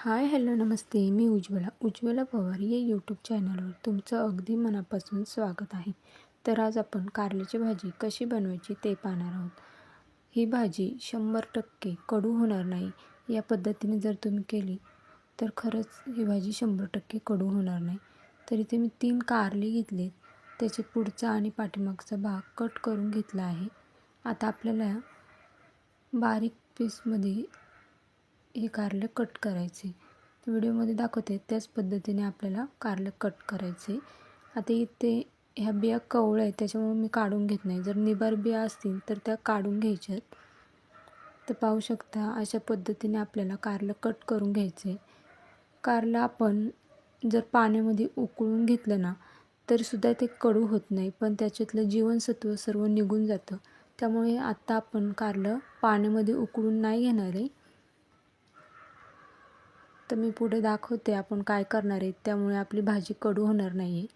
हाय hello नमस्ते. मी उज्ज्वला. उज्ज्वला पवार या यूट्यूब चॅनलवर तुमचं अगदी मनापासून स्वागत आहे. तर आज आपण कारल्याची भाजी कशी बनवायची ते पाहणार आहोत. ही भाजी शंभर टक्के कडू होणार नाही. या पद्धतीने जर तुम्ही केली तर खरंच ही भाजी शंभर टक्के कडू होणार नाही. तर इथे मी तीन कारले घेतलेत त्याचे पुढचा आणि पाठीमागचा भाग कट करून घेतला आहे. आता आपल्याला बारीक पीसमध्ये हे कारले कट करायचे. व्हिडिओमध्ये दाखवते त्याच पद्धतीने आपल्याला कारले कट करायचे. आता इथे ह्या बिया कवळ्या आहेत त्याच्यामुळे मी काढून घेत नाही. जर निबार बिया असतील तर त्या काढून घ्यायच्यात. तर पाहू शकता अशा पद्धतीने आपल्याला कारलं कट करून घ्यायचे. कारलं आपण जर पाण्यामध्ये उकळून घेतलं ना तरीसुद्धा ते कडू होत नाही पण त्याच्यातलं जीवनसत्व सर्व निघून जातं. त्यामुळे आत्ता आपण कारलं पाण्यामध्ये उकळून नाही घेणार. आहे तर मी पुढे दाखवते आपण काय करणार आहे. त्यामुळे आपली भाजी कडू होणार नाही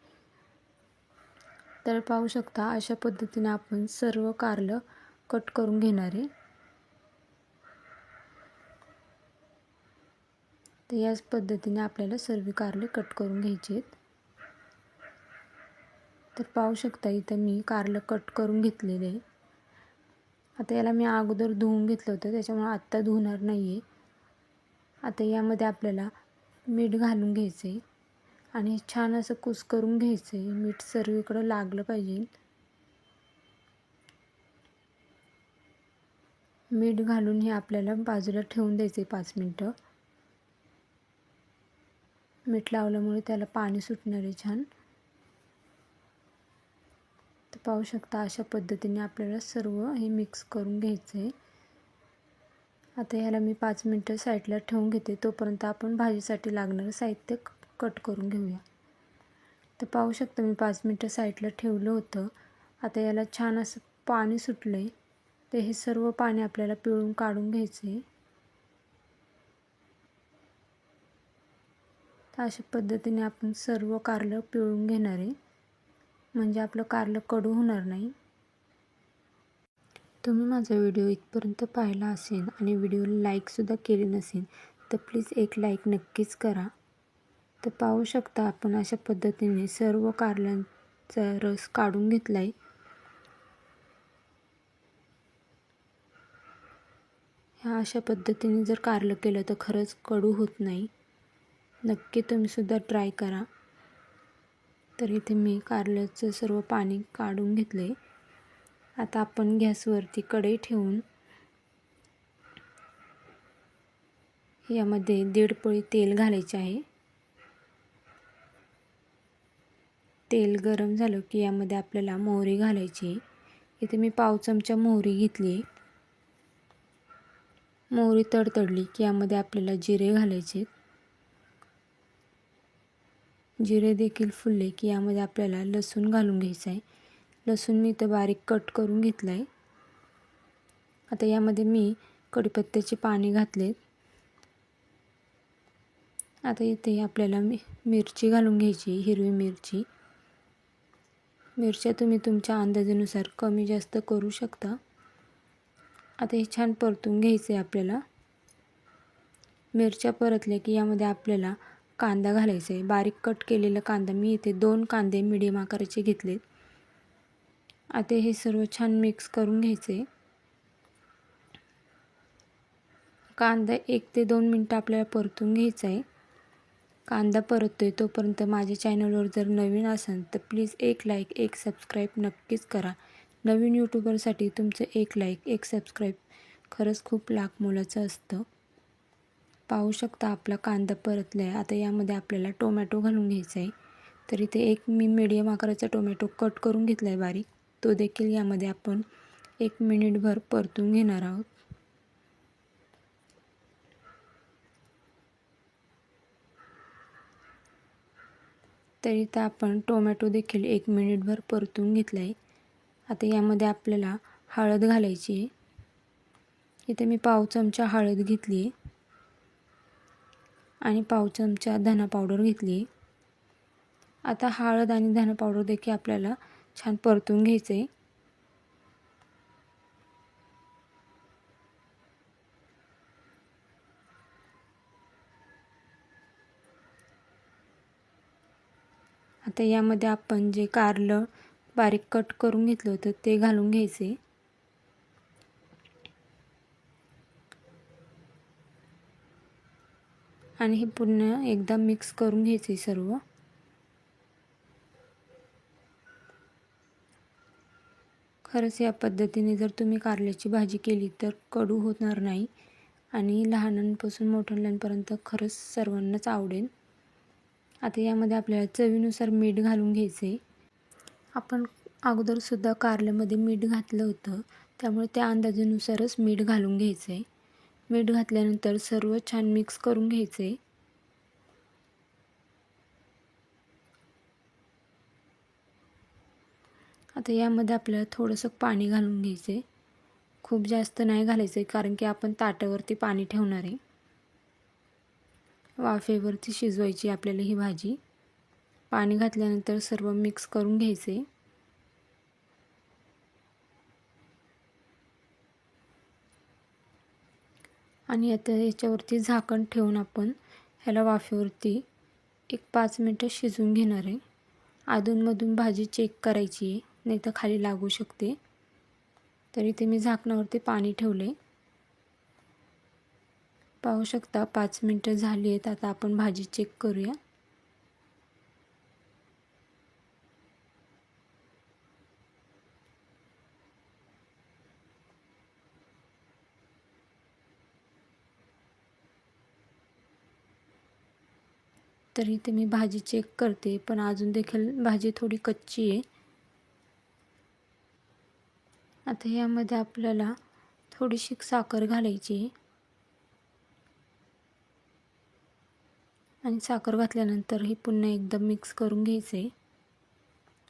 तर पाहू शकता अशा पद्धतीने आपण सर्व कारलं कट करून घेणार आहे. तर याच पद्धतीने आपल्याला सर्व कारले कट करून घ्यायचे आहेत. तर पाहू शकता इथं मी कारलं कट करून घेतलेले आहे. आता याला मी अगोदर धुवून घेतलं होतं त्याच्यामुळे आत्ता धुवणार नाही आहे आता यामध्ये आपल्याला मीठ घालून घ्यायचं आहे आणि छान असं कुस करून घ्यायचं आहे मीठ सर्वीकडं लागलं पाहिजे. मीठ घालून हे आपल्याला बाजूला ठेवून द्यायचं आहे पाच मिनटं. मीठ लावल्यामुळे त्याला पाणी सुटणार आहे छान. तर पाहू शकता अशा पद्धतीने आपल्याला सर्व हे मिक्स करून घ्यायचं आहे आता ह्याला मी पाच मिनटं साईडला ठेवून घेते. तोपर्यंत आपण भाजीसाठी लागणारं साहित्य कट करून घेऊया. तर पाहू शकता मी पाच मिनटं साईडला ठेवलं होतं. आता याला छान असं पाणी सुटलं आहे तर हे सर्व पाणी आपल्याला पिळून काढून घ्यायचं आहे तर अशा पद्धतीने आपण सर्व कारलं पिळून घेणार. आहे म्हणजे आपलं कारलं कडू होणार नाही. तुम्ही माझा व्हिडिओ इथपर्यंत पाहिला असेल आणि व्हिडिओला लाईकसुद्धा केली नसेल तर प्लीज एक लाईक नक्कीच करा. तर पाहू शकता आपण अशा पद्धतीने सर्व कारल्यांचा रस काढून घेतला आहे ह्या अशा पद्धतीने जर कारलं केलं तर खरंच कडू होत नाही. नक्की तुम्हीसुद्धा ट्राय करा. तर इथे मी कारल्याचं सर्व पाणी काढून घेतलं आहे आता आपण गॅसवरती कढई ठेवून यामध्ये दीड पोळी तेल घालायचे आहे. तेल गरम झालं की यामध्ये आपल्याला मोहरी घालायची इथे मी पाव चमचा मोहरी घेतली मोहरी तडतडली की यामध्ये आपल्याला जिरे घालायचे जिरे देखील फुलले की यामध्ये आपल्याला लसूण घालून घ्यायचं आहे. लसूण मी इथं बारीक कट करून घेतलं आहे आता यामध्ये मी कढीपत्त्याचे पाणी घातलेत. आता इथे आपल्याला मि मिरची घालून घ्यायची हिरवी मिरची. मिरच्या तुम्ही तुमच्या अंदाजानुसार कमी जास्त करू शकता. आता हे छान परतून घ्यायचं आहे आपल्याला. मिरच्या परतल्या की यामध्ये आपल्याला कांदा घालायचा आहे बारीक कट केलेला कांदा मी इथे दोन कांदे मिडियम आकाराचे घेतलेत. आता हे सर्व छान मिक्स करून घ्यायचे. कांदा एक ते दोन मिनटं आपल्याला परतून घ्यायचा आहे. कांदा परततो आहे तोपर्यंत माझ्या चॅनलवर जर नवीन असाल तर प्लीज एक लाईक एक सबस्क्राईब नक्कीच करा. नवीन यूट्यूबरसाठी तुमचं एक लाईक एक सबस्क्राईब खरंच खूप लाख मोलाचं असतं. पाहू शकता आपला कांदा परतला आहे आता यामध्ये आपल्याला टोमॅटो घालून घ्यायचा आहे तर इथे एक मी मीडियम आकाराचा टोमॅटो कट करून घेतला आहे बारीक. तो देखील यामध्ये आपण एक मिनिटभर परतून घेणार आहोत. तर इथं आपण टोमॅटो देखील एक मिनिटभर परतून घेतला आहे आता यामध्ये आपल्याला हळद घालायची आहे. इथे मी पाव चमचा हळद घेतली आहे. आणि पाव चमचा धना पावडर घेतली आहे. आता हळद आणि धना पावडर देखील आपल्याला छान परतून घ्यायचं आहे आता यामध्ये आपण जे कारलं बारीक कट करून घेतलं होतं ते घालून घ्यायचे आणि हे पूर्ण एकदा मिक्स करून घ्यायचे सर्व. खरंच या पद्धतीने जर तुम्ही कारल्याची भाजी केली तर कडू होणार नाही आणि लहानांपासून मोठ्यांपर्यंत खरंच सर्वांनाच आवडेल. आता यामध्ये आपल्याला चवीनुसार मीठ घालून घ्यायचे आपण अगोदरसुद्धा कारल्यामध्ये मीठ घातलं होतं त्यामुळे त्या अंदाजानुसारच मीठ घालून घ्यायचं आहे मीठ घातल्यानंतर सर्व छान मिक्स करून घ्यायचे आता यामध्ये आपल्याला थोडंसं पाणी घालून घ्यायचं आहे खूप जास्त नाही घालायचं आहे कारण की आपण ताटावरती पाणी ठेवणार आहे. वाफेवरती शिजवायची आपल्याला ही भाजी. पाणी घातल्यानंतर सर्व मिक्स करून घ्यायचे आणि आता याच्यावरती झाकण ठेवून आपण ह्याला वाफेवरती एक पाच मिनटं शिजवून घेणार आहे. अधूनमधून भाजी चेक करायची आहे. नाही तर खाली लागू शकते. तर इथे मी झाकणावरती पाणी ठेवले. पाहू शकता पाच मिनटं झाली आहेत. आता आपण भाजी चेक करूया. तर इथे मी भाजी चेक करते. पण अजून देखील भाजी थोडी कच्ची आहे. आता यामध्ये आपल्याला थोडीशी साखर घालायची. आहे आणि साखर घातल्यानंतर हे पुन्हा एकदम मिक्स करून घ्यायचे.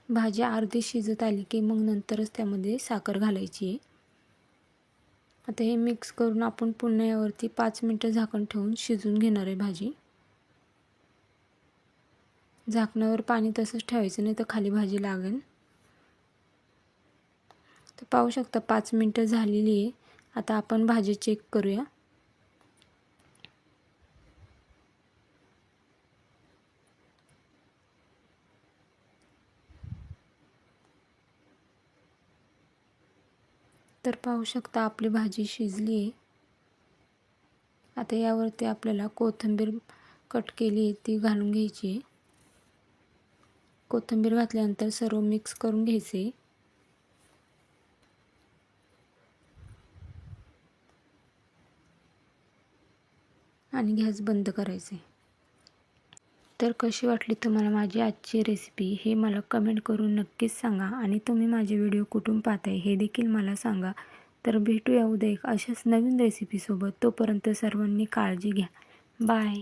भाजी अर्धी शिजत आली की मग नंतरच त्यामध्ये साखर घालायची. आहे आता हे मिक्स करून आपण पुन्हा यावरती पाच मिनटं झाकण ठेवून शिजून घेणार आहे भाजी. झाकणावर पाणी तसंच ठेवायचं नाही तर खाली भाजी लागेल. तर पाहू शकता पाच मिनटं झालेली आहे. आता आपण भाजी चेक करूया. तर पाहू शकता आपली भाजी शिजली आहे. आता यावरती आपल्याला कोथिंबीर कट केली आहे ती घालून घ्यायची आहे. कोथिंबीर घातल्यानंतर सर्व मिक्स करून घ्यायचे आणि गॅस बंद करायचे. तर कशी वाटली तुम्हाला माझी आजची रेसिपी हे मला कमेंट करून नक्कीच सांगा आणि तुम्ही माझे व्हिडिओ कुठून पाहताय हे देखील मला सांगा. तर भेटूया उद्या एक अशाच नवीन रेसिपीसोबत तोपर्यंत सर्वांनी काळजी घ्या. बाय